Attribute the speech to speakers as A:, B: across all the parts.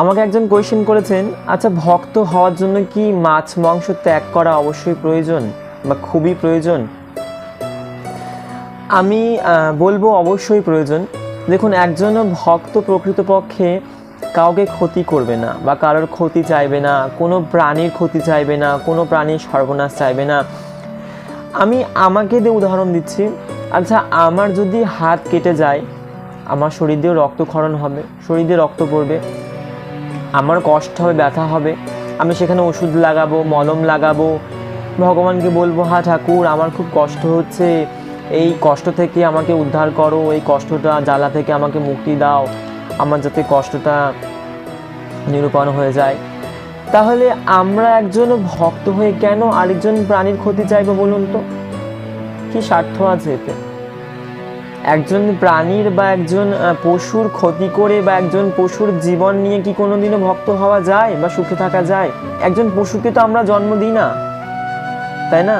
A: আমাকে একজন কোয়েশ্চেন করেছেন আচ্ছা ভক্ত হওয়ার জন্য কি মাছ, মাংস ত্যাগ করা অবশ্যই প্রয়োজন বা খুবই প্রয়োজন? আমি বলব অবশ্যই প্রয়োজন। দেখুন, একজন ভক্ত প্রকৃতপক্ষে কাউকে ক্ষতি করবে না বা কারোর ক্ষতি চাইবে না, কোনো প্রাণীর ক্ষতি চাইবে না, কোনো প্রাণীর সর্বনাশ চাইবে না। আমি আমাকে দিয়ে উদাহরণ দিচ্ছি আচ্ছা আমার যদি হাত কেটে যায়, আমার শরীর দিয়ে রক্তক্ষরণ হবে, শরীর দিয়ে রক্ত পড়বে। আমার কষ্ট হবে, ব্যথা হবে। আমি সেখানে ওষুধ লাগাবো, মলম লাগাবো। ভগবানকে বলব হা ঠাকুর, আমার খুব কষ্ট হচ্ছে। এই কষ্ট থেকে আমাকে উদ্ধার করো, এই কষ্টটা জ্বালা থেকে আমাকে মুক্তি দাও। আমার যাতে কষ্টটা নিরূপণ হয়ে যায়। তাহলে আমরা একজন ভক্ত হয়ে কেন আরেকজন প্রাণীর ক্ষতি চাইব বলুন তো? কি স্বার্থ আছে এতে? একজন প্রাণীর বা একজন পশুর ক্ষতি করে বা একজন পশুর জীবন নিয়ে কি কোনোদিনও ভক্ত হওয়া যায় বা সুখে থাকা যায়? একজন পশুকে তো আমরা জন্ম দিই না, তাই না?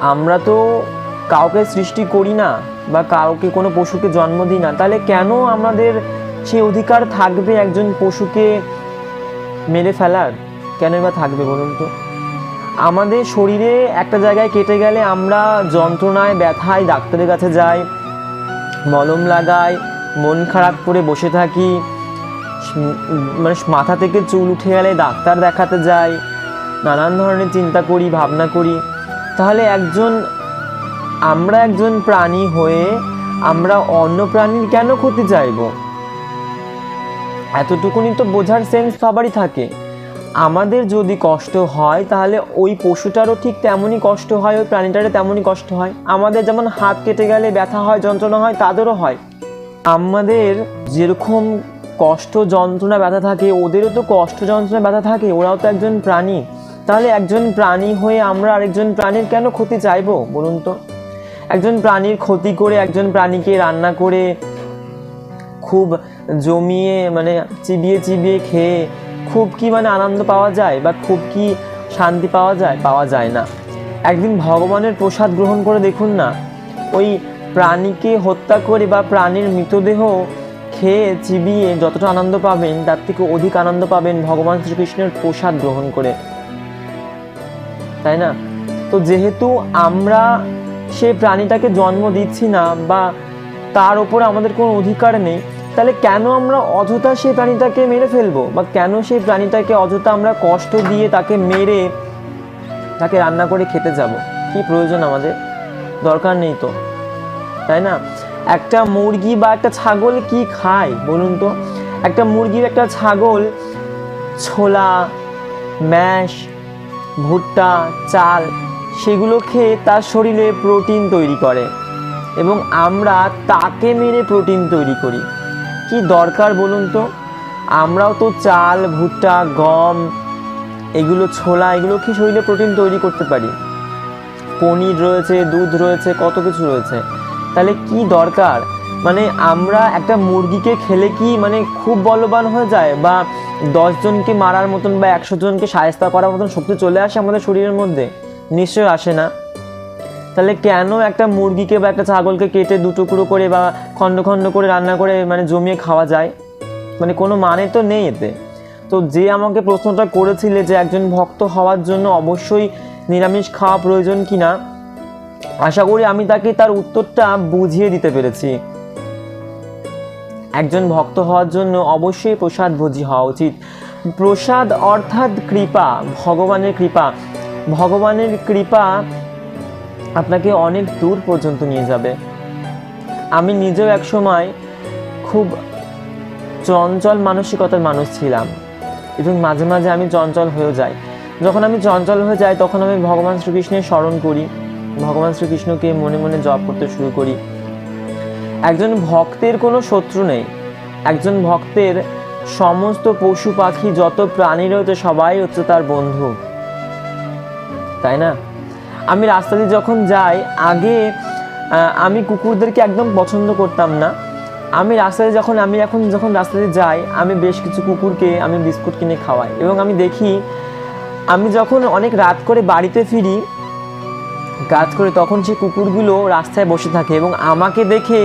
A: আমরা তো কাউকে সৃষ্টি করি না বা কাউকে কোনো পশুকে জন্ম দিই না। তাহলে কেন আমাদের সেই অধিকার থাকবে একজন পশুকে মেরে ফেলার? কেন বা থাকবে বলুন তো? আমাদের শরীরে একটা জায়গায় কেটে গেলে আমরা যন্ত্রণায় ব্যথায় ডাক্তারের কাছে যাই, মলম লাগাই, মন খারাপ করে বসে থাকি মানে মাথা থেকে চুল উঠে গেলে ডাক্তার দেখাতে যাই, নানান ধরনের চিন্তা করি, ভাবনা করি। তাহলে একজন, আমরা একজন প্রাণী হয়ে আমরা অন্য প্রাণীর কেন ক্ষতি চাইব? এতটুকুনি তো বোঝার সেন্স সবারই থাকে। আমাদের যদি কষ্ট হয়, তাহলে ওই পশুটারও ঠিক তেমনই কষ্ট হয়, ওই প্রাণীটারও তেমনই কষ্ট হয়। আমাদের যেমন হাত কেটে গেলে ব্যথা হয়, যন্ত্রণা হয়, তাদেরও হয়। আমাদের যেরকম কষ্ট, যন্ত্রণা, ব্যথা থাকে, ওদেরও তো কষ্ট, যন্ত্রণা, ব্যথা থাকে, ওরাও তো একজন প্রাণী। তাহলে একজন প্রাণী হয়ে আমরা আরেকজন প্রাণীর কেন ক্ষতি চাইব, বলুন তো? একজন প্রাণীর ক্ষতি করে একজন প্রাণীকে রান্না করে খুব জমিয়ে মানে চিবিয়ে চিবিয়ে খেয়ে খুব কি মানে আনন্দ পাওয়া যায় বা খুব কি শান্তি পাওয়া যায়? পাওয়া যায় না। একদিন ভগবানের প্রসাদ গ্রহণ করে দেখুন না, ওই প্রাণীকে হত্যা করে বা প্রাণীর মৃতদেহ খেয়ে চিবিয়ে যতটা আনন্দ পাবেন, তার থেকে অধিক আনন্দ পাবেন ভগবান শ্রীকৃষ্ণের প্রসাদ গ্রহণ করে। তাই না? তো যেহেতু আমরা সেই প্রাণীটাকে জন্ম দিচ্ছি না বা তার উপরে আমাদের কোনো অধিকার নেই তাহলে কেন আমরা অযথা সেই প্রাণীটাকে মেরে ফেলব? বা কেন সেই প্রাণীটাকে অযথা আমরা কষ্ট দিয়ে তাকে মেরে তাকে রান্না করে খেতে যাব? কি প্রয়োজন আমাদের? দরকার নেই তো। তাই না? একটা মুরগি বা একটা ছাগল কি খায় বলুন তো? একটা মুরগির একটা ছাগল, ছোলা, ম্যাশ, ভুট্টা, চাল, সেগুলো খেয়ে তার শরীরে প্রোটিন তৈরি করে এবং আমরা তাকে মেরে প্রোটিন তৈরি করি। কি দরকার বলুন তো? আমরাও তো চাল, ভুট্টা, গম, এগুলো ছোলা, এগুলো কি শরীরে প্রোটিন তৈরি করতে পারি? পনির রয়েছে, দুধ রয়েছে, কত কিছু রয়েছে। তাহলে কি দরকার? মানে আমরা একটা মুরগিকে খেলে কি মানে খুব বলবান হয়ে যায় বা দশজনকে মারার মতন বা একশো জনকে সায়স্তা করার মতন শক্তি চলে আসে আমাদের শরীরের মধ্যে? নিশ্চয়ই আসে না। তাহলে কেন একটা মুরগিকে বা একটা ছাগলকে কেটে দু টুকরো করে বা খণ্ড খণ্ড করে রান্না করে মানে জমিয়ে খাওয়া যায়? মানে কোনো মানে তো নেই এতে। তো যে আমাকে প্রশ্নটা করেছিলে যে একজন ভক্ত হওয়ার জন্য অবশ্যই নিরামিষ খাওয়া প্রয়োজন কি না, আশা করি আমি তাকে তার উত্তরটা বুঝিয়ে দিতে পেরেছি। একজন ভক্ত হওয়ার জন্য অবশ্যই প্রসাদ ভোজি হওয়া উচিত। প্রসাদ অর্থাৎ কৃপা, ভগবানের কৃপা। ভগবানের কৃপা আপনাকে অনেক দূর পর্যন্ত নিয়ে যাবে। আমি নিজেও এক সময় খুব চঞ্চল মানসিকতার মানুষ ছিলাম। এবং মাঝে মাঝে আমি চঞ্চল হয়েও যাই। যখন আমি চঞ্চল হয়ে যাই, তখন আমি ভগবান শ্রীকৃষ্ণের স্মরণ করি। ভগবান শ্রীকৃষ্ণকে মনে মনে জপ করতে শুরু করি। একজন ভক্তের কোনো শত্রু নেই। একজন ভক্তের সমস্ত পশু পাখি, যত প্রাণী রয়েছে সবাই হচ্ছে তার বন্ধু। তাই না? আমি রাস্তা দিয়ে যখন যাই, আগে আমি কুকুরদেরকে একদম পছন্দ করতাম না। আমি রাস্তায় যখন, আমি এখন যখন রাস্তাতে যাই, আমি বেশ কিছু কুকুরকে আমি বিস্কুট কিনে খাওয়াই এবং আমি দেখি, আমি যখন অনেক রাত করে বাড়িতে ফিরি কাজ করে তখন সেই কুকুরগুলো রাস্তায় বসে থাকে এবং আমাকে দেখে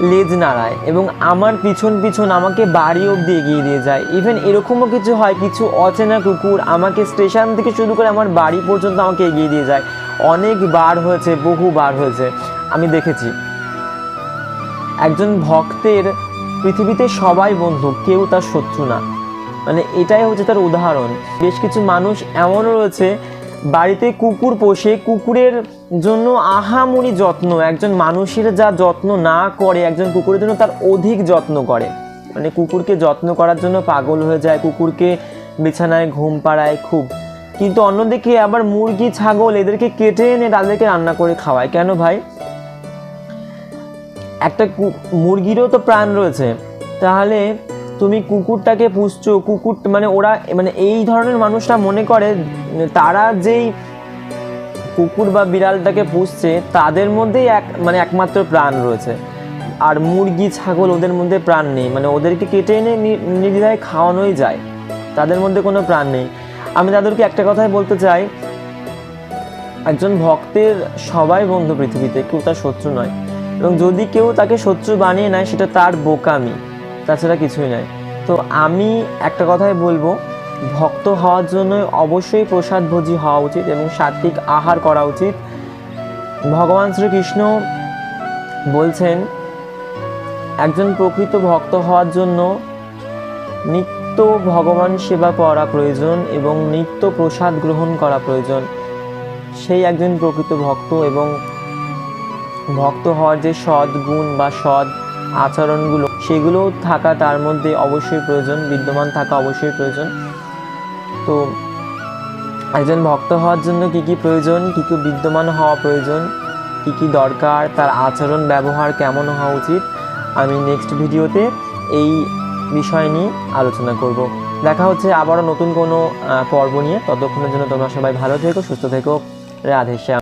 A: লেজ নাড়ায় এবং আমার পিছন পিছন আমাকে বাড়ি অবধি এগিয়ে দিয়ে যায়। ইভেন এরকমও কিছু হয়, কিছু অচেনা কুকুর আমাকে স্টেশন থেকে শুরু করে আমার বাড়ি পর্যন্ত আমাকে এগিয়ে দিয়ে যায়। অনেক বার হয়েছে, বহু বার হয়েছে। আমি দেখেছি, একজন ভক্তের পৃথিবীতে সবাই বন্ধু, কেউ তার শত্রু না। মানে এটাই হচ্ছে তার উদাহরণ। বেশ কিছু মানুষ এমনও রয়েছে, বাড়িতে কুকুর পোষে, কুকুরের জন্য আহামরি যত্ন, একজন মানুষের যা যত্ন না করে একজন কুকুরের জন্য তার অধিক যত্ন করে। মানে কুকুরকে যত্ন করার জন্য পাগল হয়ে যায়, কুকুরকে বিছানায় ঘুম পাড়ায় খুব। কিন্তু অন্যদিকে আবার মুরগি, ছাগল এদেরকে কেটে এনে তাদেরকে রান্না করে খাওয়ায়। কেন ভাই? একটা মুরগিরও তো প্রাণ রয়েছে। তাহলে তুমি কুকুরটাকে পুষছো, কুকুর মানে ওরা মানে এই ধরনের মানুষরা মনে করে, তারা যেই কুকুর বা বিড়ালটাকে পুষছে, তাদের মধ্যেই এক মানে একমাত্র প্রাণ রয়েছে। আর মুরগি, ছাগল ওদের মধ্যে প্রাণ নেই। মানে ওদেরকে কেটে এনে নির্দ্বিধায় খাওয়ানোই যায়। তাদের মধ্যে কোনো প্রাণ নেই। আমি তাদেরকে একটা কথাই বলতে চাই। একজন ভক্তের সবাই বন্ধু পৃথিবীতে, কেউ তার শত্রু নয়। এবং যদি কেউ তাকে শত্রু বানিয়ে নেয়, সেটা তার বোকামি। তাছাড়া কিছুই নয়। তো আমি একটা কথাই বলব ভক্ত হওয়ার জন্য অবশ্যই প্রসাদভোজী হওয়া উচিত এবং সাত্বিক আহার করা উচিত। ভগবান শ্রীকৃষ্ণ বলছেন, একজন প্রকৃত ভক্ত হওয়ার জন্য নিত্য ভগবান সেবা করা প্রয়োজন এবং নিত্য প্রসাদ গ্রহণ করা প্রয়োজন। সেই একজন প্রকৃত ভক্ত এবং ভক্ত হওয়ার যে সৎ গুণ বা সৎ আচরণগুলো, সেগুলো থাকা তার মধ্যে অবশ্যই প্রয়োজন, বিদ্যমান থাকা অবশ্যই প্রয়োজন। তো একজন ভক্ত হওয়ার জন্য কী কী প্রয়োজন, কী কী বিদ্যমান হওয়া প্রয়োজন, কী কী দরকার, তার আচরণ, ব্যবহার কেমন হওয়া উচিত, আমি নেক্সট ভিডিওতে এই বিষয় নিয়ে আলোচনা করব। দেখা হচ্ছে আবারও নতুন কোনো পর্ব নিয়ে। ততক্ষণের জন্য তোমরা সবাই ভালো থেকো, সুস্থ থেকো। রাধে শ্যাম।